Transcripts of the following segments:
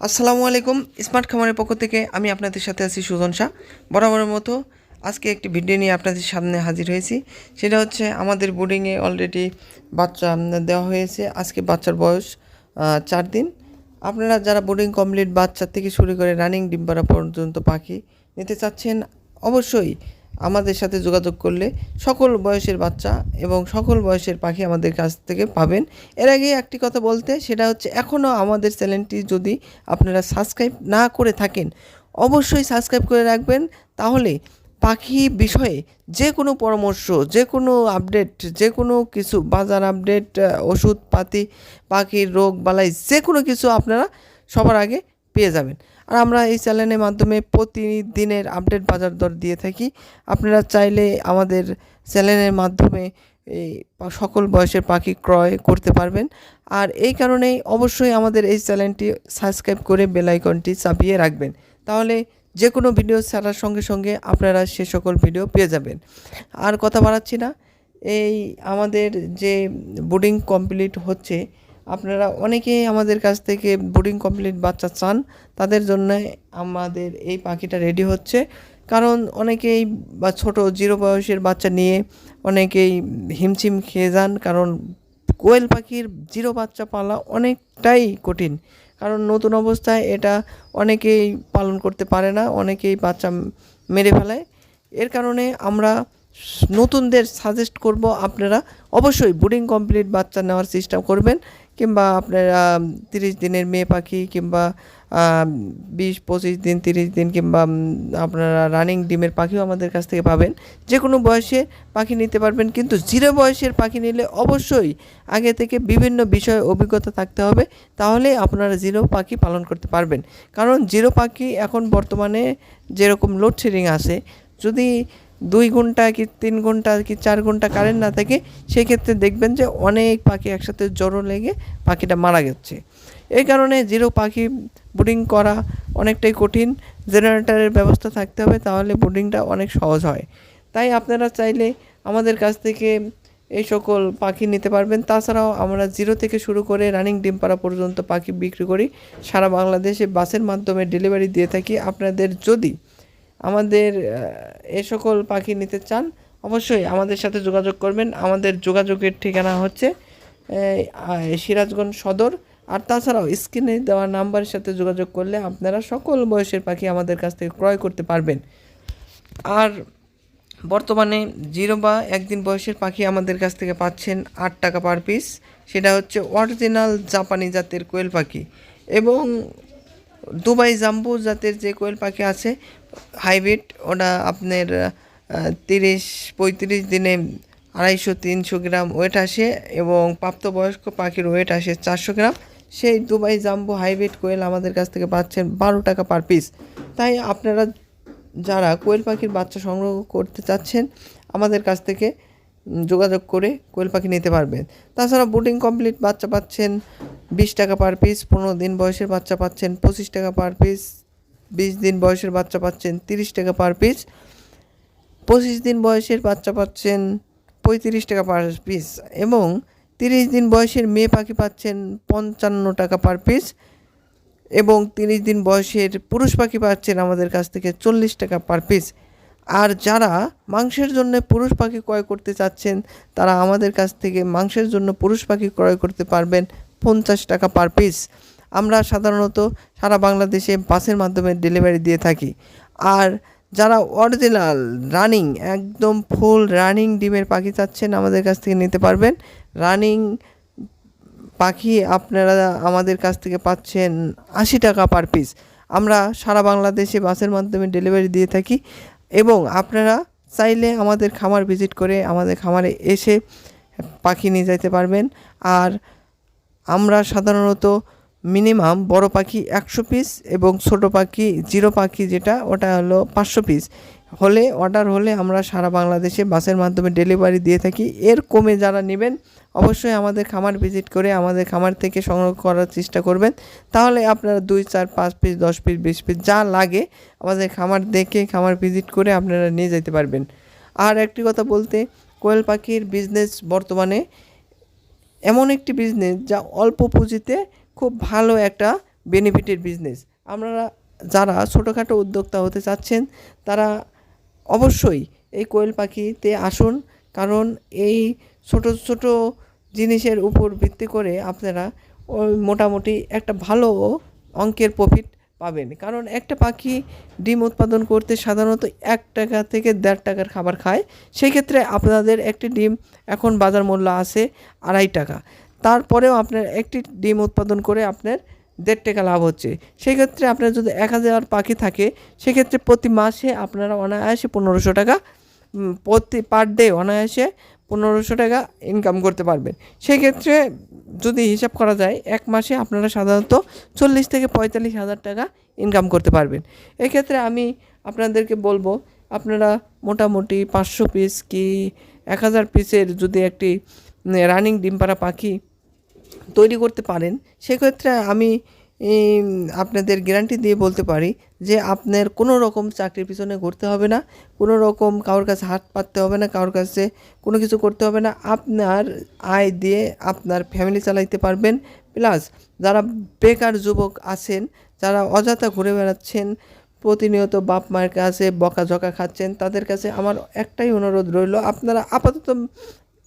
আসসালামু আলাইকুম, স্মার্ট খামারের পক্ষ থেকে আমি আপনাদের সাথে আছি সুজন শাহ। বরাবরের মতো আজকে একটি ভিডিও নিয়ে আপনাদের সামনে হাজির হয়েছি। সেটা হচ্ছে আমাদের বোর্ডিংয়ে অলরেডি বাচ্চা দেওয়া হয়েছে। আজকে বাচ্চার বয়স চার দিন। আপনারা যারা বোর্ডিং কমপ্লিট বাচ্চা থেকে শুরু করে রানিং ডিম পর্যন্ত পাখি নিতে চাচ্ছেন, অবশ্যই আমাদের সাথে যোগাযোগ করলে সকল বয়সের বাচ্চা এবং সকল বয়সের পাখি আমাদের কাছ থেকে পাবেন। এর আগে একটি কথা বলতে, সেটা হচ্ছে এখনও আমাদের চ্যানেলটি যদি আপনারা সাবস্ক্রাইব না করে থাকেন, অবশ্যই সাবস্ক্রাইব করে রাখবেন। তাহলে পাখি বিষয়ে যে কোনো পরামর্শ, যে কোনো আপডেট, যে কোনো কিছু, বাজার আপডেট ওষুধপাতি, পাখির রোগ, বালাই, যে কোনো কিছু আপনারা সবার আগে পেয়ে যাবেন। আর আমরা এই চ্যানেলের মাধ্যমে প্রতিদিনের আপডেট বাজার দর দিয়ে থাকি। আপনারা চাইলে আমাদের চ্যানেলের মাধ্যমে এই সকল বয়সের পাখি ক্রয় করতে পারবেন। আর এই কারণেই অবশ্যই আমাদের এই চ্যানেলটি সাবস্ক্রাইব করে বেল আইকনটি চাপিয়ে রাখবেন। তাহলে যে কোনো ভিডিও ছাড়ার সঙ্গে সঙ্গে আপনারা সে সকল ভিডিও পেয়ে যাবেন। আর কথা বাড়াচ্ছি না, এই আমাদের যে বোর্ডিং কমপ্লিট হচ্ছে আপনারা অনেকেই আমাদের কাছ থেকে বোর্ডিং কমপ্লিট বাচ্চা চান, তাদের জন্য আমাদের এই পাখিটা রেডি হচ্ছে। কারণ অনেকেই বা ছোট জিরো বয়সের বাচ্চা নিয়ে অনেকেই হিমছিম খেয়ে যান, কারণ কোয়েল পাখির জিরো বাচ্চা পালা অনেকটাই কঠিন। কারণ নতুন অবস্থায় এটা অনেকেই পালন করতে পারে না, অনেকেই বাচ্চা মেরে ফেলায় এর কারণে আমরা নতুনদের সাজেস্ট করব, আপনারা অবশ্যই বোর্ডিং কমপ্লিট বাচ্চা নেওয়ার চেষ্টা করবেন। কিংবা আপনারা তিরিশ দিনের মেয়ে পাখি কিংবা বিশ, পঁচিশ দিন, তিরিশ দিন কিংবা আপনারা রানিং ডিমের পাখিও আমাদের কাছ থেকে পাবেন। যে কোনো বয়সে পাখি নিতে পারবেন, কিন্তু জিরো বয়সের পাখি নিলে অবশ্যই আগে থেকে বিভিন্ন বিষয়ে অভিজ্ঞতা থাকতে হবে, তাহলে আপনারা জিরো পাখি পালন করতে পারবেন। কারণ জিরো পাখি এখন বর্তমানে যেরকম লোডশেডিং আছে, যদি দুই ঘণ্টা কি তিন ঘণ্টা কি চার ঘণ্টা কারেন্ট না থাকে, সেক্ষেত্রে দেখবেন যে অনেক পাখি একসাথে জড়ো লেগে পাখিটা মারা গেছে এই কারণে জিরো পাখি বোর্ডিং করা অনেকটাই কঠিন। জেনারেটারের ব্যবস্থা থাকতে হবে, তাহলে বোর্ডিংটা অনেক সহজ হয়। তাই আপনারা চাইলে আমাদের কাছ থেকে এই সকল পাখি নিতে পারবেন। তাছাড়াও আমরা জিরো থেকে শুরু করে রানিং ডিম পাড়া পর্যন্ত পাখি বিক্রি করি। সারা বাংলাদেশে বাসের মাধ্যমে ডেলিভারি দিয়ে থাকি। আপনাদের যদি আমাদের এ সকল পাখি নিতে চান, অবশ্যই আমাদের সাথে যোগাযোগ করবেন। আমাদের যোগাযোগের ঠিকানা হচ্ছে সিরাজগঞ্জ সদর। আর তাছাড়াও স্ক্রিনে দেওয়া নাম্বারের সাথে যোগাযোগ করলে আপনারা সকল বয়সের পাখি আমাদের কাছ থেকে ক্রয় করতে পারবেন। আর বর্তমানে জিরো বা একদিন বয়সের পাখি আমাদের কাছ থেকে পাচ্ছেন আট টাকা পার পিস। সেটা হচ্ছে অরিজিনাল জাপানি জাতের কোয়েল পাখি। এবং দুবাই জাম্বু জাতের যে কোয়েল পাখি আছে, হাইব্রিড, ওটা আপনার তিরিশ, পঁয়ত্রিশ দিনে আড়াইশো, তিনশো গ্রাম ওয়েট আসে এবং প্রাপ্তবয়স্ক পাখির ওয়েট আসে চারশো গ্রাম। সেই দুবাই জাম্বু হাইব্রিড কোয়েল আমাদের কাছ থেকে পাচ্ছেন বারো টাকা পার পিস তাই আপনারা যারা কোয়েল পাখির বাচ্চা সংগ্রহ করতে চাচ্ছেন, আমাদের কাছ থেকে যোগাযোগ করে কোয়েল পাখি নিতে পারবেন। তাছাড়া বোটিং কমপ্লিট বাচ্চা পাচ্ছেন বিশ টাকা পার পিস পনেরো দিন বয়সের বাচ্চা পাচ্ছেন পঁচিশ টাকা পার পিস বিশ দিন বয়সের বাচ্চা পাচ্ছেন তিরিশ টাকা পার পিস পঁচিশ দিন বয়সের বাচ্চা পাচ্ছেন পঁয়ত্রিশ টাকা পার পিস এবং তিরিশ দিন বয়সের মেয়ে পাখি পাচ্ছেন পঞ্চান্ন টাকা পার পিস এবং তিরিশ দিন বয়সের পুরুষ পাখি পাচ্ছেন আমাদের কাছ থেকে চল্লিশ টাকা পার পিস আর যারা মাংসের জন্য পুরুষ পাখি ক্রয় করতে চাচ্ছেন, তারা আমাদের কাছ থেকে মাংসের জন্য পুরুষ পাখি ক্রয় করতে পারবেন। পঞ্চাশ টাকা পার পিস আমরা সাধারণত সারা বাংলাদেশে বাসের মাধ্যমে ডেলিভারি দিয়ে থাকি। আর যারা অরিজিনাল রানিং একদম ফুল রানিং ডিমের পাখি চাচ্ছেন, আমাদের কাছ থেকে নিতে পারবেন। রানিং পাখি আপনারা আমাদের কাছ থেকে পাচ্ছেন আশি টাকা পার পিস আমরা সারা বাংলাদেশে বাসের মাধ্যমে ডেলিভারি দিয়ে থাকি এবং আপনারা চাইলে আমাদের খামার ভিজিট করে আমাদের খামারে এসে পাখি নিয়ে যেতে পারবেন। আর আমরা সাধারণত মিনিমাম বড় পাখি একশো পিস এবং ছোট পাখি জিরো পাখি যেটা, ওটা হলো পাঁচশো পিস হলে অর্ডার হলে আমরা সারা বাংলাদেশে বাসের মাধ্যমে ডেলিভারি দিয়ে থাকি। এর কমে যারা নেবেন, অবশ্যই আমাদের খামার ভিজিট করে আমাদের খামার থেকে সংগ্রহ করার চেষ্টা করবেন। তাহলে আপনারা দুই, চার, পাঁচ পিস দশ পিস বিশ পিস যা লাগে আমাদের খামার দেখে, খামার ভিজিট করে আপনারা নিয়ে যেতে পারবেন। আর একটি কথা বলতে, কোয়েল পাখির বিজনেস বর্তমানে এমন একটি বিজনেস যা অল্প পুঁজিতে খুব ভালো একটা বেনিফিটের বিজনেস আপনারা যারা ছোটোখাটো উদ্যোক্তা হতে চাচ্ছেন, তারা অবশ্যই এই কোয়েল পাখিতে আসুন, কারণ এই ছোট ছোট জিনিসের উপর ভিত্তি করে আপনারা মোটামুটি একটা ভালো অঙ্কের প্রফিট পাবেন। কারণ একটা পাখি ডিম উৎপাদন করতে সাধারণত এক টাকা থেকে দেড় টাকার খাবার খায়। সেই ক্ষেত্রে আপনাদের একটি ডিম এখন বাজার মূল্য আছে আড়াই টাকা। তারপরেও আপনার একটি ডিম উৎপাদন করে আপনার দেড় টাকা লাভ হচ্ছে। সেক্ষেত্রে আপনার যদি এক হাজার পাখি থাকে, সেক্ষেত্রে প্রতি মাসে আপনারা অনায়াসে পনেরোশো টাকা প্রতি পার ডে অনায়াসে পনেরোশো টাকা ইনকাম করতে পারবেন। সেক্ষেত্রে যদি হিসাব করা যায়, এক মাসে আপনারা সাধারণত চল্লিশ থেকে পঁয়তাল্লিশ হাজার টাকা ইনকাম করতে পারবেন। এক্ষেত্রে আমি আপনাদেরকে বলব, আপনারা মোটামুটি পাঁচশো পিস কি এক হাজার পিসের যদি একটি রানিং ডিম পাড়া পাখি তৈরি করতে পারেন, সেক্ষেত্রে আমি আপনাদের গ্যারান্টি দিয়ে বলতে পারি যে আপনার কোনো রকম চাকরির পিছনে ঘুরতে হবে না, কোনো রকম কারোর কাছে হাত পাততে হবে না, কারোর কাছে কোনো কিছু করতে হবে না, আপনার আয় দিয়ে আপনার ফ্যামিলি চালাইতে পারবেন। প্লাস যারা বেকার যুবক আছেন, যারা অযথা ঘুরে বেড়াচ্ছেন, প্রতিনিয়ত বাপ মায়ের কাছে বকাঝকা খাচ্ছেন, তাদের কাছে আমার একটাই অনুরোধ রইল, আপনারা আপাতত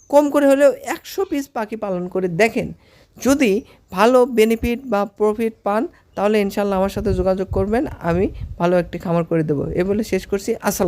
কম করে হলেও একশো পিস পাখি পালন করে দেখেন। যদি ভালো বেনিফিট বা প্রফিট পান, তাহলে ইনশাল্লাহ আমার সাথে যোগাযোগ করবেন, আমি ভালো একটি খামার করে দেবো। এ বলে শেষ করছি। আসসালাম